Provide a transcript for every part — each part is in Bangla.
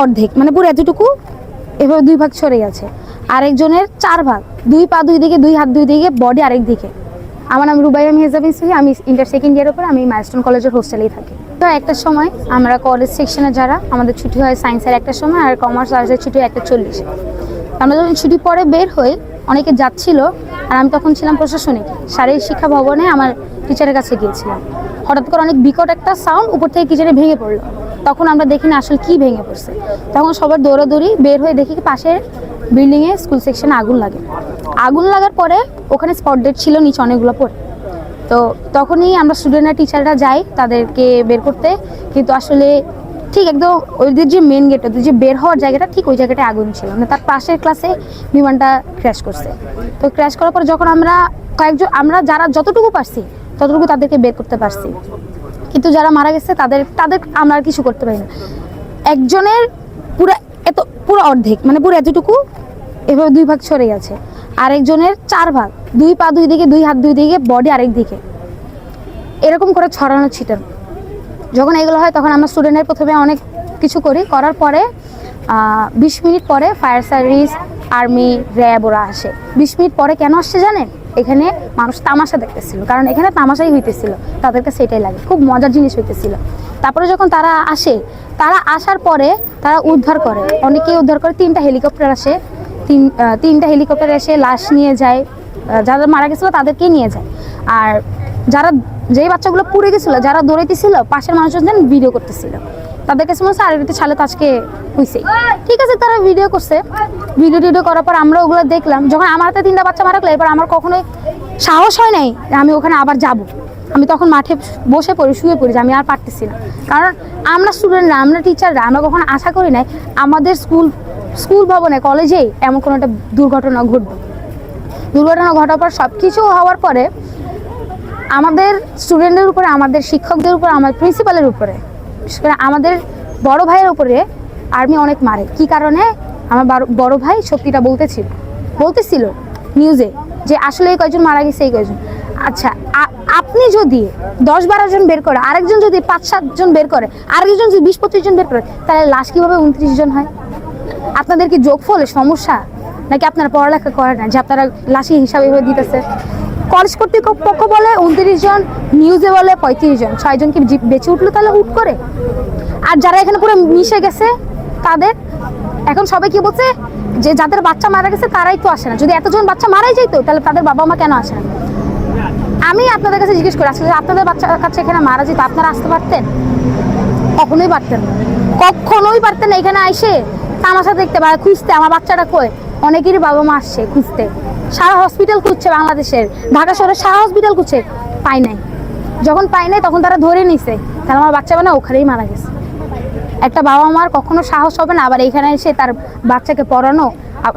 অর্ধেক মানে পুরো এতটুকু, এভাবে দুই ভাগ সরে গেছে আরেকজনের চার ভাগ, দুই পা দুই দিকে, দুই হাত দুই দিকে বডি আরেক দিকে। আমার নাম রুবাইয়া মেহজাব ইসলাম আমি ইন্টার সেকেন্ড ইয়ারের উপর, আমি মাইলস্টোন কলেজের হোস্টেলেই থাকি। তো একটা সময় আমরা কলেজ সেকশনে যারা, আমাদের ছুটি হয় সায়েন্সের একটা সময় আর কমার্স আর্টসের ছুটি হয় একটা চল্লিশে। আমরা যখন ছুটি পরে বের হই, অনেকে যাচ্ছিল, আর আমি তখন ছিলাম প্রশাসনিক। শারীরিক শিক্ষা ভবনে আমার টিচারের কাছে গিয়েছিলাম। হঠাৎ করে অনেক বিকট একটা সাউন্ড উপর থেকে কিচেনে ভেঙে পড়ল। তখন আমরা দেখি না আসলে কি ভেঙে পড়ছে। তখন সবার দৌড়াদৌড়ি বের হয়ে দেখি পাশের বিল্ডিংয়ে স্কুল সেকশনে আগুন লাগে। আগুন লাগার পরে ওখানে স্পট ডেট ছিল নিচে অনেকগুলো পড়ে। তো তখনই আমরা স্টুডেন্টরা টিচাররা যাই তাদেরকে বের করতে। কিন্তু আসলে ঠিক একদম ওদের যে মেন গেট ওদের যে বের হওয়ার জায়গাটা ঠিক ওই জায়গাটায় আগুন ছিল মানে তার পাশের ক্লাসে বিমানটা ক্র্যাশ করছে। তো ক্র্যাশ করার পর যখন আমরা কয়েকজন, আমরা যারা যতটুকু পারছি, ততটুকু তাদেরকে বের করতে পারছি। কিন্তু যারা মারা গেছে, তাদের তাদের আমরা আর কিছু করতে পারি না। একজনের পুরো এত, পুরো অর্ধেক মানে পুরো এতটুকু এভাবে দুই ভাগ সরে গেছে। আরেকজনের চার ভাগ, দুই পা দুই দিকে, দুই হাত দুই দিকে বডি আরেক দিকে। এরকম করে ছড়ানো ছিটানো যখন এগুলো হয়, তখন আমরা স্টুডেন্টের প্রথমে অনেক কিছু করি। করার পরে বিশ মিনিট পরে ফায়ার সার্ভিস আর্মি র্যাব ওরা আসে। বিশ মিনিট পরে কেন আসছে জানেন? এখানে মানুষ তামাশা দেখতেছিল, কারণ এখানে তামাশাই হইতেছিল, তাদেরকে সেটাই লাগে, খুব মজার জিনিস হইতেছিল। তারপরে যখন তারা আসে, তারা আসার পরে তারা উদ্ধার করে, অনেকেই উদ্ধার করে, তিনটা হেলিকপ্টার আসে, তিন তিনটা হেলিকপ্টার এসে লাশ নিয়ে যায় যারা মারা গেছিল তাদেরকেই নিয়ে যায়। আর যারা, যেই বাচ্চাগুলো পুড়ে গেছিল, যারা দৌড়াইতেছিল, পাশের মানুষজন ভিডিও করতেছিল। তাদের কাছে মনে হচ্ছে আর এটা ছালে তো আজকে হয়েছে ঠিক আছে, তারা ভিডিও করছে। ভিডিও টিডিও করার পর আমরা ওগুলো দেখলাম। যখন আমার হাতে তিনটা বাচ্চা মারা গেলো, এরপর আমার কখনোই সাহস হয় নাই আমি ওখানে আবার যাব। আমি তখন মাঠে বসে পড়ি, শুয়ে পড়ি আমি আর পারতেছি না। কারণ আমরা স্টুডেন্টরা আমরা টিচাররা আমরা কখনো আশা করি নাই আমাদের স্কুল স্কুল ভবনে কলেজেই এমন কোনো একটা দুর্ঘটনা ঘটবে। দুর্ঘটনা ঘটার পর সব কিছু হওয়ার পরে আমাদের স্টুডেন্টদের উপরে, আমাদের শিক্ষকদের উপরে, আমার প্রিন্সিপালের উপরে আমাদের বড় ভাইয়ের উপরে আর্মি অনেক মারে। কি কারণে? আমার বড় ভাই সত্যিটা বলতেছিল। বলতেছিল নিউজে যে আসলে এই কয়জন মারা গেছে, এই কয়জন। আচ্ছা আপনি যদি দশ বারো জন বের করে, আরেকজন যদি পাঁচ সাতজন বের করে, আরেকজন যদি বিশ পঁচিশ জন বের করে, তাহলে লাশ কীভাবে উনত্রিশ জন হয়? আপনাদের কি যোগফলে সমস্যা? নাকি আপনারা পড়ালেখা করেন না যে আপনারা লাশি হিসাবে দিতেছে? কলেজ কর্তৃপক্ষ বলে উনত্রিশ জন নিউজে বলে পঁয়ত্রিশ জন। ছয়জন কি জি- বেঁচে উঠল তাহলে হুট করে? আর যারা এখানে পুরো মিশে গেছে, তাদের এখন সবাই কি বলছে যে যাদের বাচ্চা মারা গেছে, তারাই তো আসে না। যদি এতজন বাচ্চা মারাই যেত, তাহলে তাদের বাবা মা কেন আসে না? আমি আপনাদের কাছে জিজ্ঞেস করি, আসলে আপনাদের বাচ্চা কাছে এখানে মারা যেত, আপনারা আসতে পারতেন? কখনোই পারতেন না। কখনোই পারতেন এখানে আসে তামাশা দেখতে বা খুঁজতে, আমার বাচ্চাটা কই? অনেকেরই বাবা মা আসছে খুঁজতে। সারা হসপিটাল খুঁজছে বাংলাদেশের। ঢাকা শহরের সারা হসপিটাল খুঁজছে পাই নাই। যখন পাই নাই, তখন তারা ধরে নিছে। তাহলে আমার বাচ্চা মানে ওখানেই মারা গেছে। একটা বাবা মার কখনো সাহস হবে না, আবার এখানে এসে তার বাচ্চাকে পড়ানো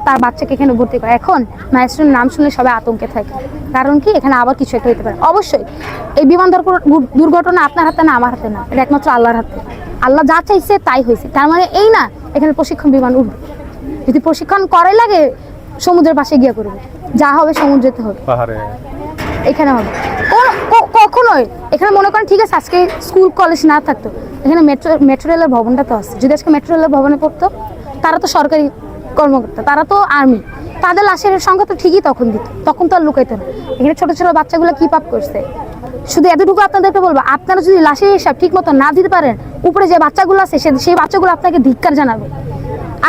তার বাচ্চাকে এখানে ভর্তি করা। এখন মায়ের নাম শুনলে সবাই আতঙ্কে থাকে। কারণ কি, এখানে আবার কিছু একটা হতে পারে। অবশ্যই, এই বিমান দুর্ঘ- দুর্ঘটনা আপনার হাতে না, আমার হাতে না। এটা একমাত্র আল্লাহর হাতে। আল্লাহ যা চাইছে তাই হয়েছে। তার মানে এই না, এখানে প্রশিক্ষণ বিমান উঠবে। যদি প্রশিক্ষণ করাই লাগে সমুদ্রের পাশে গিয়ে করবে। যা হবে সমুদ্রেতে হবে। পাহাড়ে। এখানে হবে। কখনোই। এখানে মনে করেন ঠিক আছে আজকে স্কুল কলেজ না থাকতো। এখানে মেট্রো মেট্রো রেলের ভবনটা তো আছে। যদি আজকে মেট্রো রেলের ভবনে পড়তো তারা তো সরকারি কর্মকর্তা তারা তো আর্মি তাদের লাশের সংখ্যা তো ঠিকই তখন দিত। তখন তো আর লুকাইতো না। এখানে ছোট ছোট বাচ্চাগুলো কি পাপ করছে? শুধু এতটুকু আপনাদেরকে বলব আপনারা যদি লাশের হিসাব ঠিক মতো না দিতে পারেন উপরে যে বাচ্চাগুলো আছে সেই বাচ্চাগুলো আপনাকে ধিক্কার জানাবে।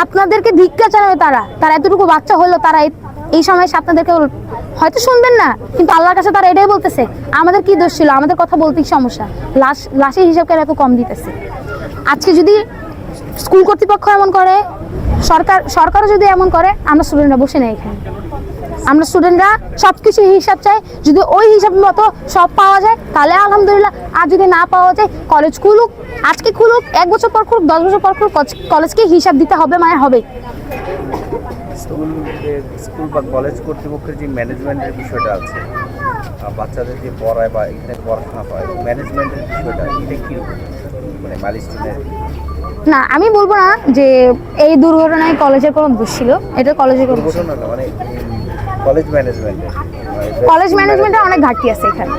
আপনাদেরকে ধিক্ষা জানাবে তারা। তারা এতটুকু বাচ্চা হলো, তারা এই- সময় আপনাদেরকে হয়তো শুনবেন না, কিন্তু আল্লাহর কাছে তারা এটাই বলতেছে, আমাদের কি দোষ ছিল? আমাদের কথা বলতেই সমস্যা? লাশ লাশের হিসাবকে এত কম দিতেছে? আজকে যদি স্কুল কর্তৃপক্ষ এমন করে, সরকার সরকারও যদি এমন করে, আমরা স্টুডেন্টরা বসে নেই এখানে। আমরা স্টুডেন্টরা সব কিছু হিসাব চাই। যদি ওই হিসাব মতো সব পাওয়া যায় তাহলে আলহামদুলিল্লাহ আর যদি না পাওয়া যায় কলেজ খুলুক আজকে খুলুক এক বছর পর খুলুক দশ বছর পর খুলুক কলেজ- কলেজকে হিসাব দিতে হবে মানে হবে। স্কুল স্কুল বা কলেজ কর্তৃপক্ষের যে ম্যানেজমেন্টের বিষয়টা আছে বাচ্চাদের যে পড়ায় বা এখানে পড়াশোনা হয় ম্যানেজমেন্টের বিষয়টা এটা কি মানে না আমি বলব না যে এই দুর্ঘটনায় কলেজের কোনো দোষ ছিল এটা কলেজের কোনো দোষ দুর্ঘটনা মানে কলেজ ম্যানেজমেন্টের কলেজ ম্যানেজমেন্টে অনেক ঘাটতি আছে এখানে।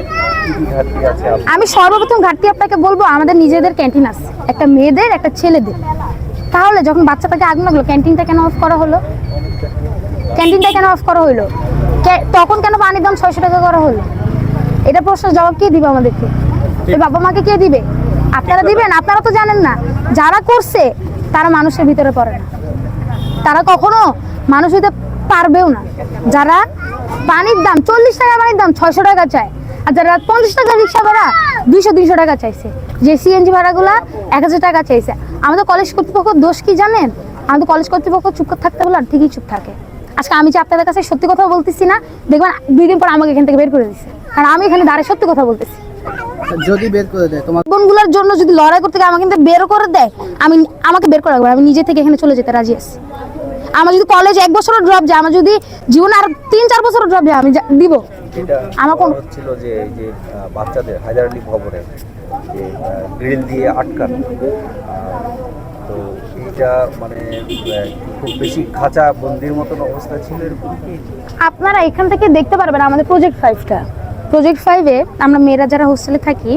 আমি সর্বপ্রথম ঘাটতি আপনাকে বলব আমাদের নিজেদের ক্যান্টিন আছে। একটা মেয়েদের একটা ছেলেদের। তাহলে যখন বাচ্চাটাকে আগুন লাগল ক্যান্টিনটা কেন অফ করা হলো? ক্যান্টিনটা কেন অফ করা হলো তখন কেন পানির দাম ছয়শো টাকা করা হলো? এটা প্রশ্নের জবাব কে দিবে আমাদেরকে? এই বাবা মাকে কে দিবে? আপনারা দিবেন? আপনারা তো জানেন না। যারা করছে তারা মানুষের ভিতরে পড়ে না। তারা কখনো মানুষ হইতে পারবেও না। যারা পানির দাম চল্লিশ টাকা পানির দাম ছয়শো টাকা চায় আর যারা পঞ্চাশ টাকা রিক্সা ভাড়া দুইশো তিনশো টাকা চাইছে। যে সিএনজি ভাড়াগুলা এক হাজার টাকা চাইছে। আমাদের কলেজ কর্তৃপক্ষ দোষ কি জানেন? আমাদের কলেজ কর্তৃপক্ষ চুপ করে থাকতে বলে আর ঠিকই চুপ থাকে। আজকে আমি যে আপনাদের কাছে সত্যি কথা বলতেছি না দেখবেন দুই দিন পর আমাকে এখান থেকে বের করে দিচ্ছে কারণ আমি এখানে দাঁড়িয়ে সত্যি কথা বলতেছি। যদি বের করে দেয় তোমারগুলোর জন্য যদি লড়াই করতে গিয়ে আমাকে কিন্তু বের করে দেয় আমি আমাকে বের করে রাখব। আমি নিজে থেকে এখানে চলে যেতে রাজি আছি। আমার যদি কলেজ এক বছরের ড্রপ যায় আমার যদি জীবনে আর তিন চার বছরের ড্রপ যায় আমি দিব। আমার কোন- হচ্ছিল যে এই যে বাচ্চাদের হায়দার আলী ভবনে যে গ্রিল দিয়ে আটকানো তো এইটা মানে খুব বেশি খাঁচা বন্দির মতন অবস্থা ছিল এরকম আপনারা এখান থেকে দেখতে পারবেন আমাদের প্রজেক্ট ফাইভটা প্রজেক্ট ফাইভে আমরা মেয়েরা যারা হোস্টেলে থাকি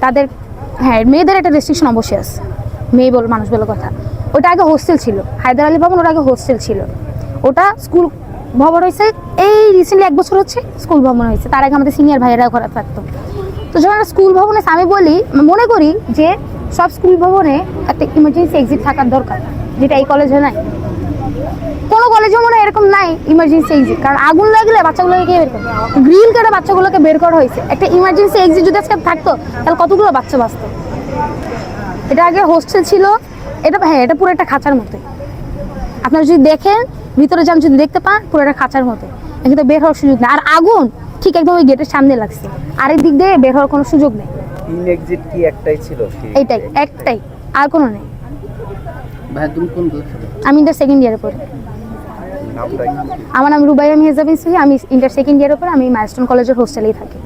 তাদের হ্যাঁ মেয়েদের একটা রেস্ট্রিকশন অবশ্যই আছে। মেয়ে বল মানুষ বলে কথা। ওটা আগে হোস্টেল ছিল। হায়দার আলী ভবন ওটা আগে হোস্টেল ছিল। ওটা স্কুল ভবন হয়েছে, এই রিসেন্টলি এক বছর হচ্ছে স্কুল ভবন হয়েছে। তার আগে আমাদের সিনিয়র ভাইয়েরা ঘরে থাকতো। তো যখন স্কুল ভবনে আমি বলি, মনে করি যে সব স্কুল ভবনে একটা ইমার্জেন্সি এক্সিট থাকার দরকার, যেটা এই কলেজে নাই। কোনো কলেজে মনে এরকম নাই ইমার্জেন্সি এক্সিট কারণ আগুন লাগলে বাচ্চাগুলোকে কে বের করবে? গ্রিল কেটে বাচ্চাগুলোকে বের করা হয়েছে। একটা ইমার্জেন্সি এক্সিট যদি আজকে থাকতো, তাহলে কতগুলো বাচ্চা বাঁচত? এটা আগে হোস্টেল ছিল এটা হ্যাঁ এটা পুরো একটা খাঁচার মতোই। আপনারা যদি দেখেন ভিতরে যান যদি দেখতে পান পুরো একটা খাঁচার মতো কিন্তু বের হওয়ার সুযোগ নেই। আর আগুন ঠিক একদম ওই গেটের সামনে লাগছে। আরেক দিক দিয়ে বের হওয়ার কোনো সুযোগ নেই। ইন এক্সিট কি একটাই ছিল? এইটাই একটাই? আর কোনো নেই। ভাই তুমি কোন আমি ইন্টার সেকেন্ড ইয়ারে পড়ি? আমার নাম রুবাইয়া মেহজাবিন সিহি। আমি ইন্টার সেকেন্ড ইয়ারের পরে আমি মাইলস্টোন কলেজের হোস্টেলেই থাকি।